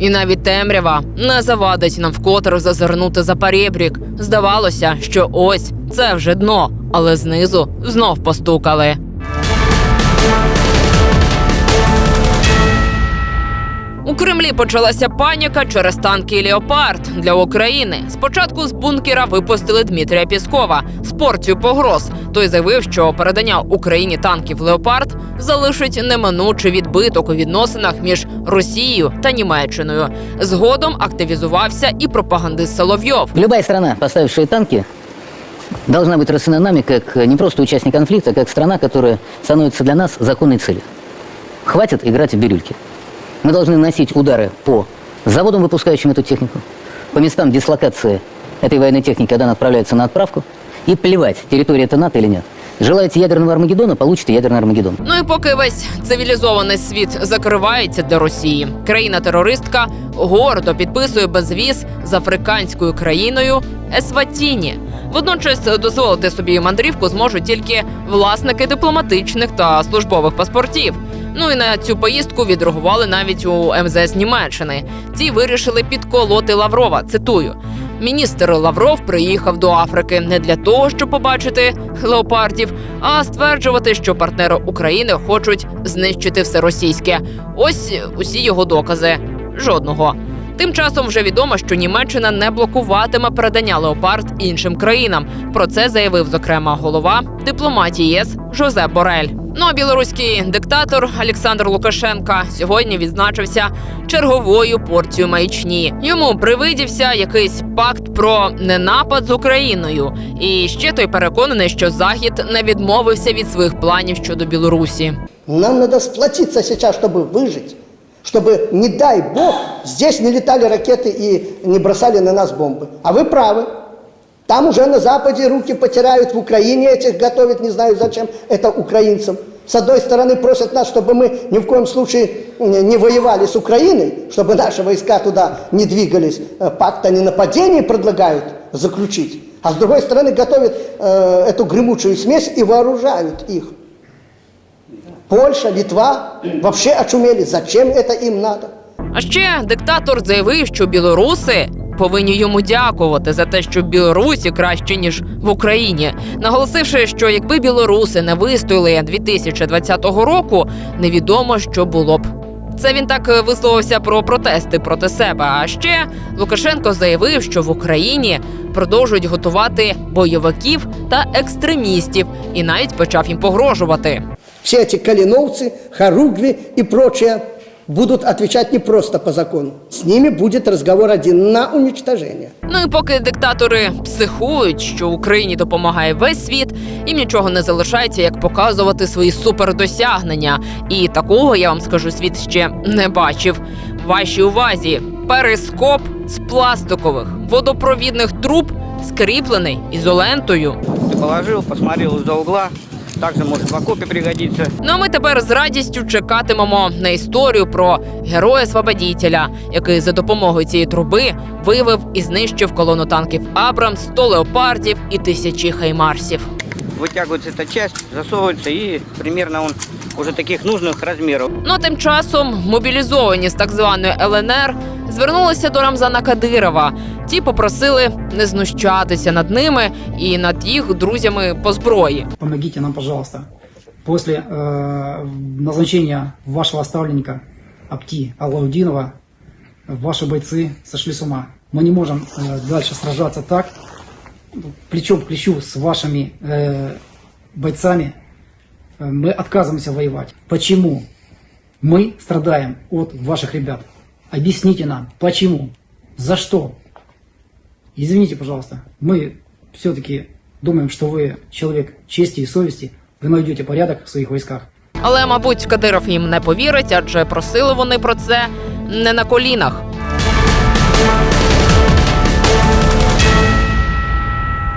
І навіть темрява не завадить нам вкотре зазирнути за перебрік. Здавалося, що ось це вже дно, але знизу знов постукали. У Кремлі почалася паніка через танки Леопард для України. Спочатку з бункера випустили Дмитрія Піскова з порцією погроз. Той заявив, що передання Україні танків Леопард залишить неминучий відбиток у відносинах між Росією та Німеччиною. Згодом активізувався і пропагандист Соловйов. Любая страна, поставившая танки, должна быть расценена нами как не просто участник конфликта, а как страна, которая становится для нас законной целью. Хватит играть в бирюльки. Мы должны наносить удары по заводам, выпускающим эту технику, по местам дислокации этой военной техники, когда она отправляется на отправку, и плевать, территория это НАТО или нет. Желаете ядерного Армагеддона, получите ядерный Армагеддон. Ну і поки весь цивілізований світ закривається для Росії, країна-терористка гордо підписує безвіз з африканською країною Есватіні. Водночас дозволити собі мандрівку зможуть тільки власники дипломатичних та службових паспортів. Ну і на цю поїздку відреагували навіть у МЗС Німеччини. Ті вирішили підколоти Лаврова. Цитую. Міністр Лавров приїхав до Африки не для того, щоб побачити леопардів, а стверджувати, що партнери України хочуть знищити все російське. Ось усі його докази. Жодного. Тим часом вже відомо, що Німеччина не блокуватиме передання леопард іншим країнам. Про це заявив зокрема голова дипломатії ЄС Жозеп Борель. Ну а білоруський диктатор Олександр Лукашенка сьогодні відзначився черговою порцією маячні. Йому привидівся якийсь пакт про ненапад з Україною. І ще той переконаний, що Захід не відмовився від своїх планів щодо Білорусі. Нам надо сплотиться сейчас, чтобы выжить. Чтобы, не дай бог, здесь не летали ракеты и не бросали на нас бомбы. А вы правы. Там уже на Западе руки потирают, в Украине этих готовят, не знаю зачем, это украинцам. С одной стороны просят нас, чтобы мы ни в коем случае не не воевали с Украиной, чтобы наши войска туда не двигались. Э, Пакт о ненападении предлагают заключить. А с другой стороны готовят э, эту гремучую смесь и вооружают их. Польша, Литва вообще очумели. Зачем это им надо? А ще диктатор заявив, що білоруси повинні йому дякувати за те, що Білорусі краще ніж в Україні, наголосивши, що якби білоруси не вистояли 2020 року, невідомо, що було б. Це він так е, висловився про протести проти себе. А ще Лукашенко заявив, що в Україні продовжують готувати бойовиків та екстремістів, і навіть почав їм погрожувати. Все эти калиновцы, хоругви и прочее будут отвечать не просто по закону. С ними будет разговор один на уничтожение. Ну і поки диктатори психують, що Україні допомагає весь світ, їм нічого не залишається, як показувати свої супердосягнення. І такого я вам скажу, світ ще не бачив. Вашій увазі перископ з пластикових водопровідних труб, скріплений ізолентою. Ты положил, посмотрел из-за угла Также может в окопе пригодиться. Ну а ми тепер з радістю чекатимемо на історію про героя свободітеля, який за допомогою цієї труби виявив і знищив колону танків Абрамс, 100 леопардів і тисячі хаймарсів. Вытягивается эта часть, засовывается и примерно он уже таких нужных размеров. Ну а тим часом мобілізовані з так званої ЛНР звернулися до Рамзана Кадирова. Ті попросили не знущатися над ними і над їх друзями по зброї. Помогите нам, пожалуйста. После э, назначения вашего ставленника Апти Алаудинова ваши бойцы сошли с ума. Мы не можем э, дальше сражаться так, плечом к плечу с вашими э, бойцами. Э, Мы отказываемся воевать. Почему? Мы страдаем от ваших ребят. Объясните нам, почему? За что? Извините, пожалуйста, мы все-таки думаем, что вы человек чести и совести, вы наведете порядок в своих войсках. Але, мабуть, Кадиров їм не повірить, адже просили вони про це не на колінах.